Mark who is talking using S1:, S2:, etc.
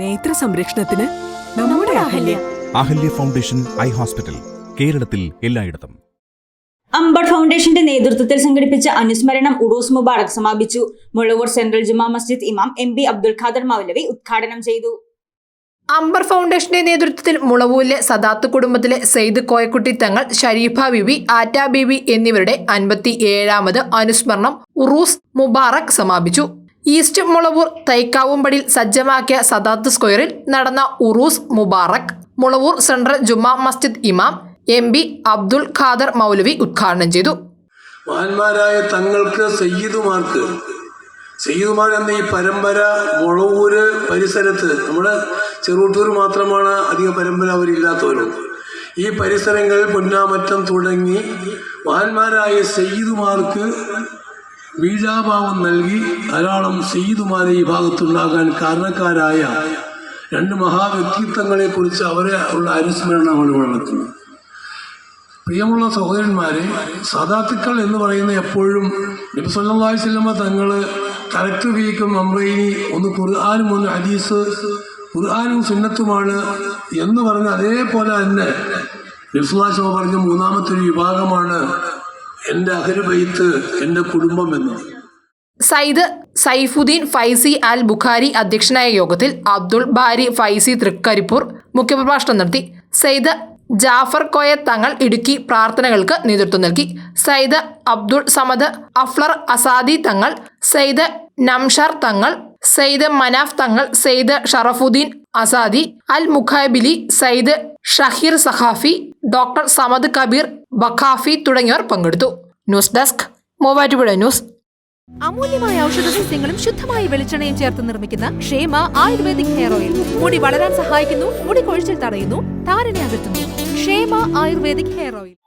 S1: നേത്ര സംരക്ഷണത്തിന് നമ്മുടെ Ahalia.
S2: Ahalia. Foundation eye hospital കേരളത്തിൽ എല്ലായിടത്തും.
S3: അംബർ ഫൗണ്ടേഷന്റെ നേതൃത്വത്തിൽ സംഘടിപ്പിച്ച അനുസ്മരണം ഉറൂസ് മുബാറക് സമാപിച്ചു. മുളവൂർ സെൻട്രൽ ജുമാ മസ്ജിദ് ഇമാം എം ബി അബ്ദുൽ ഖാദർ മൗലവി ഉദ്ഘാടനം ചെയ്തു.
S4: അംബർ ഫൗണ്ടേഷന്റെ നേതൃത്വത്തിൽ മുളവൂരിലെ സദാത്ത് കുടുംബത്തിലെ സെയ്ദ് കോയക്കുട്ടി തങ്ങൾ ഷരീഫ ബിബി ആറ്റ ബിബി എന്നിവരുടെ അൻപത്തി ഏഴാമത് അനുസ്മരണം ഉറൂസ് മുബാറക് സമാപിച്ചു. ഈസ്റ്റ് മുളവൂർ തൈക്കാവുംപടിയിൽ സജ്ജമാക്കിയ സദാത്ത് സ്ക്വയറിൽ നടന്ന ഉറൂസ് മുബാറക് മുളവൂർ സെൻട്രൽ ജുമാ മസ്ജിദ് ഇമാം എം ബി അബ്ദുൽ ഖാദർ മൗലവി ഉദ്ഘാടനം ചെയ്തു.
S5: മഹാന്മാരായ തങ്ങൾക്ക് സയ്യിദുമാർക്ക് സയ്യിദുമാർ എന്ന ഈ പരമ്പര മുളവൂര് പരിസരത്ത് നമ്മുടെ ചെറുട്ടൂർ മാത്രമാണ് അധിക പരമ്പര അവരില്ലാത്തവരും. ഈ പരിസരങ്ങളിൽ പൊന്നാമറ്റം തുടങ്ങി മഹാന്മാരായ സയ്യിദുമാർക്ക് ബീജാഭാവം നൽകി ധാരാളം സയ്യിദുമാരെ ഈ ഭാഗത്തുണ്ടാകാൻ കാരണക്കാരായ രണ്ട് മഹാവ്യക്തിത്വങ്ങളെക്കുറിച്ച് അവരെ ഉള്ള അനുസ്മരണമാണ് ഇവിടെ പ്രിയമുള്ള സഹോദരന്മാരെ സദാത്തുക്കൾ എന്ന് പറയുന്ന എപ്പോഴും നബി സല്ലല്ലാഹു അലൈഹി വസല്ലമ തങ്ങൾ തലക്ക് വീക്കും അമ്രൈനി ഒന്ന് ഖുർആാനും ഒന്ന് ഹദീസ് ഖുർആാനും സുന്നത്തുമാണ് എന്ന് പറഞ്ഞ അതേപോലെ തന്നെ നബ്സുല്ലാസ്മ പറഞ്ഞ മൂന്നാമത്തെ ഒരു വിഭാഗമാണ് എന്റെ അഹരുബൈത്ത് എന്റെ കുടുംബം
S4: സയ്യിദ് സൈഫുദ്ദീൻ ഫൈസി അൽ ബുഖാരി അധ്യക്ഷനായ യോഗത്തിൽ അബ്ദുൾ ബാരി ഫൈസി തൃക്കരിപ്പൂർ മുഖ്യപ്രഭാഷണം നടത്തി. സയ്യിദ് ജാഫർ കോയ തങ്ങൾ ഇടുക്കി പ്രാർത്ഥനകൾക്ക് നേതൃത്വം നൽകി. സയ്യിദ് അബ്ദുൾ സമദ് അഫ്ലർ അസാദി തങ്ങൾ. സയ്യിദ് നംഷാർ തങ്ങൾ. സയ്യിദ് മനാഫ് തങ്ങൾ. സയ്യിദ് ഷറഫുദ്ദീൻ അസാദി. അൽ മുഖാബിലി സയ്യിദ് ഷഹീർ സഖാഫി ഡോക്ടർ സമദ് കബീർ ബഖാഫി തുടങ്ങിയവർ പങ്കെടുത്തു. News desk Muvattupuzha news.
S6: അമൂല്യമായ ഔഷധ സസ്യങ്ങളും ശുദ്ധമായ വെളിച്ചെണ്ണയും ചേർത്ത് നിർമ്മിക്കുന്ന ക്ഷേമ ആയുർവേദിക് ഹെയർ ഓയിൽ. മുടി വളരാൻ സഹായിക്കുന്നു മുടി കൊഴിച്ചിൽ തടയുന്നു താരനെ അകറ്റുന്നു. ക്ഷേമ ആയുർവേദിക് ഹെയർ ഓയിൽ.